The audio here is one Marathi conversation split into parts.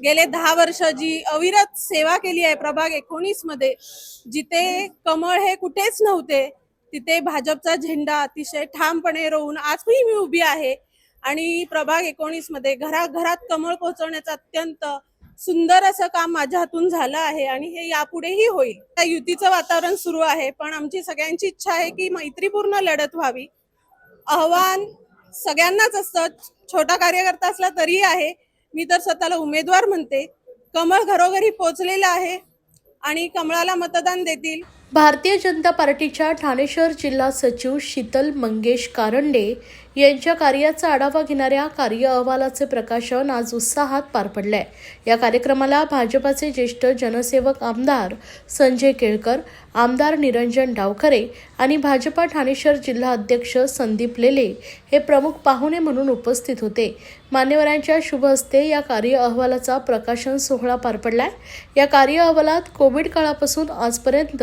गेले दहा वर्ष जी अविरत सेवा केली आहे प्रभाग एकोणीसमध्ये जिथे कमळ हे कुठेच नव्हते तिथे भाजपचा झेंडा अतिशय ठामपणे रोवून आजही मी उभी आहे. आणि प्रभाग एकोणीसमध्ये घराघरात कमळ पोहोचवण्याचं अत्यंत सुंदर असं काम माझ्या हातून झालं आहे आणि हे यापुढेही होईल. त्या युतीचं वातावरण सुरू आहे पण आमची सगळ्यांची इच्छा आहे की मैत्रीपूर्ण लढत व्हावी. आव्हान सगळ्यांनाच असतं छोटा कार्यकर्ता असला तरी आहे मी तर स्वतःला उमेदवार म्हणते. कमळ घरोघरी पोचलेलं आहे आणि कमळाला मतदान देतील. भारतीय जनता पार्टीच्या ठाणे शहर जिल्हा सचिव शीतल मंगेश कारंडे यांच्या कार्याचा आढावा घेणाऱ्या कार्य अहवालाचे प्रकाशन आज उत्साहात पार पडले या कार्यक्रमाला भाजपाचे ज्येष्ठ जनसेवक आमदार संजय केळकर आमदार निरंजन डावखरे आणि भाजपा ठाणे शहर जिल्हा अध्यक्ष संदीप लेले हे प्रमुख पाहुणे म्हणून उपस्थित होते. मान्यवरांच्या शुभ हस्ते या कार्य अहवालाचा प्रकाशन सोहळा पार पडलाय. या कार्य अहवालात कोविड काळापासून आजपर्यंत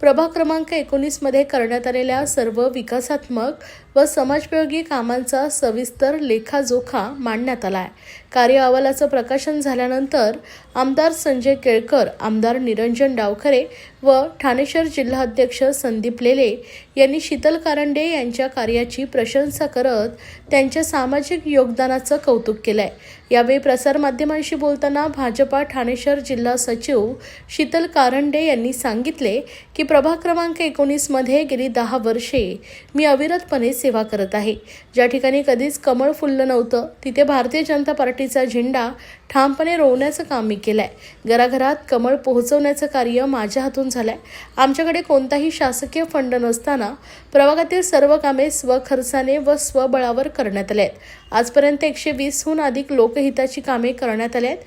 प्रभाग क्रमांक एकोणीसमध्ये करण्यात आलेल्या सर्व विकासात्मक व समाजप्रयोगी कामांचा सविस्तर लेखाजोखा मांडण्यात आला आहे कार्य अहवालाचं प्रकाशन झाल्यानंतर आमदार संजय केळकर आमदार निरंजन डावखरे व ठाणेश्वर जिल्हा अध्यक्ष संदीप लेले यांनी शीतल कारंडे यांच्या कार्याची प्रशंसा करत त्यांच्या सामाजिक योगदानाचं कौतुक केलं आहे यावेळी प्रसारमाध्यमांशी बोलताना भाजपा ठाणेश्वर जिल्हा सचिव शीतल कारंडे यांनी सांगितले की प्रभाग क्रमांक एकोणीसमध्ये गेली दहा वर्षे मी अविरतपणे सेवा करत आहे. ज्या ठिकाणी कधीच कमळ फुललं नव्हतं तिथे भारतीय जनता पार्टीचा झेंडा ठामपणे रोवण्याचं काम मी केलं आहे घराघरात कमळ पोहोचवण्याचं कार्य माझ्या हातून झालं आहे आमच्याकडे कोणताही शासकीय फंड नसताना प्रभागातील सर्व कामे स्वखर्चाने व स्वबळावर करण्यात आले आहेत आजपर्यंत एकशे वीसहून अधिक लोकहिताची कामे करण्यात आली आहेत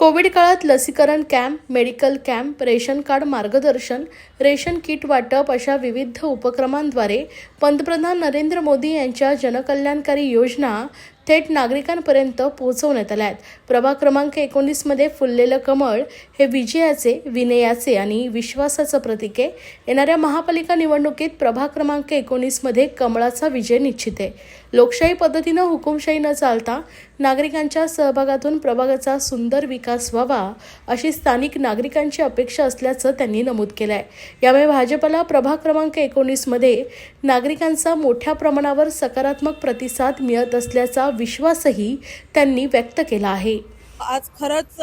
कोविड काळात लसीकरण camp medical camp ration card मार्गदर्शन रेशन किट वाटप अशा विविध उपक्रमांद्वारे पंतप्रधान नरेंद्र मोदी यांच्या जनकल्याणकारी योजना थेट नागरिकांपर्यंत पोहोचवण्यात आल्या आहेत. प्रभाग क्रमांक एकोणीसमध्ये फुललेलं कमळ हे विजयाचे विनयाचे आणि विश्वासाचं प्रतीक आहे. येणाऱ्या महापालिका निवडणुकीत प्रभाग क्रमांक एकोणीसमध्ये कमळाचा विजय निश्चित आहे. लोकशाही पद्धतीनं हुकुमशाही न चालता नागरिकांच्या सहभागातून प्रभागाचा सुंदर विकास व्हावा अशी स्थानिक नागरिकांची अपेक्षा असल्याचं त्यांनी नमूद केलं आहे यामुळे भाजपला प्रभाग क्रमांक एकोणीसमध्ये नागरिकांचा मोठ्या प्रमाणावर सकारात्मक प्रतिसाद मिळत असल्याचा विश्वासही त्यांनी व्यक्त केला आहे. आज खरंच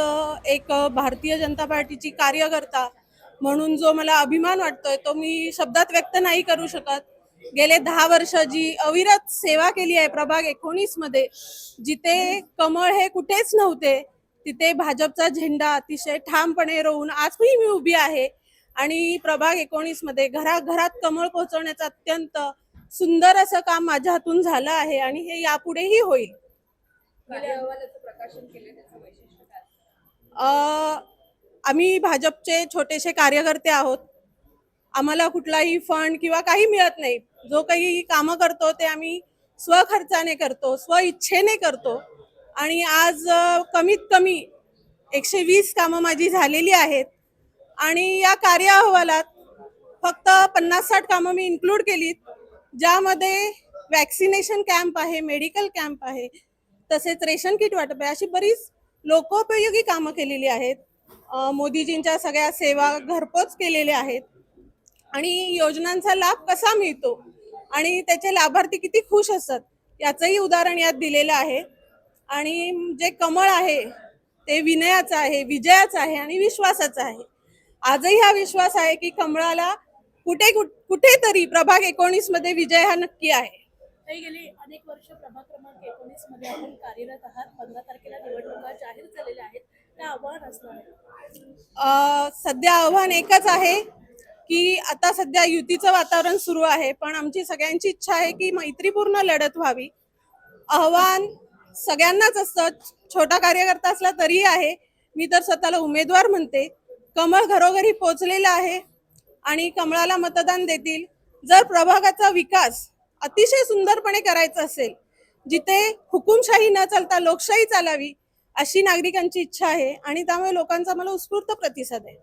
एक भारतीय जनता पार्टीची कार्यकर्ता म्हणून जो मला अभिमान वाटतोय तो मी शब्दात व्यक्त नाही करू शकत. गेले दहा वर्ष जी अविरत सेवा केली आहे प्रभाग एकोणीसमध्ये जिथे कमळ हे कुठेच नव्हते तिथे भाजपचा झेंडा अतिशय ठामपणे रोवून आजही मी उभी आहे. आणि प्रभाग एकोणीसमध्ये घराघरात कमळ पोहोचवण्याचं अत्यंत सुंदर असं काम माझ्या हातून झालं आहे आणि हे यापुढेही होईल. आम्ही भाजपचे छोटेसे कार्यकर्ते आहोत. आम्हाला कुठलाही फंड किंवा काही मिळत नाही. जो काही कामं करतो ते आम्ही स्वखर्चाने करतो स्व इच्छेने करतो. आणि आज कमीत कमी एकशे वीस कामं माझी झालेली आहेत. आणि या कार्य अहवालात फक्त पन्नास साठ कामं मी इन्क्लूड केलीत ज्यामध्ये वॅक्सिनेशन कॅम्प आहे मेडिकल कॅम्प आहे तसेच रेशन किट वाटप आहे अशी बरीच लोकोपयोगी कामं केलेली आहेत. मोदीजींच्या सगळ्या सेवा घरपोच केलेल्या आहेत. आणि योजनांचा लाभ कसा मिळतो? आणि त्याचे लाभार्थी किती खुश असतात? याचंही उदाहरण यात दिलेलं आहे. आणि जे कमळ आहे ते विनयाचं आहे विजयाचं आहे आणि विश्वासाचं आहे. आजही हा विश्वास आहे की कमळाला कुठे कुठ- कुठेतरी प्रभाग एकोणीसमध्ये विजय हा नक्की आहे. गेली अनेक वर्ष प्रभाग क्रमांक एकोणीसमध्ये आपण कार्यरत आहात. पंधरा तारखेला निवडणुका जाहीर झालेल्या आहेत. त्या आव्हान असणार सध्या आव्हान एकच आहे की आता सध्या युतीचं वातावरण सुरू आहे पण आमची सगळ्यांची इच्छा आहे की मैत्रीपूर्ण लढत व्हावी. आव्हान सगळ्यांनाच असतं छोटा कार्यकर्ता असला तरी आहे. मी तर स्वतःला उमेदवार म्हणते. कमळ घरोघरी पोचलेलं आहे आणि कमळाला मतदान देतील. जर प्रभागाचा विकास अतिशय सुंदरपणे करायचा असेल जिथे हुकुमशाही न चालता लोकशाही चालावी अशी नागरिकांची इच्छा आहे आणि त्यामुळे लोकांचा मला उत्स्फूर्त प्रतिसाद आहे.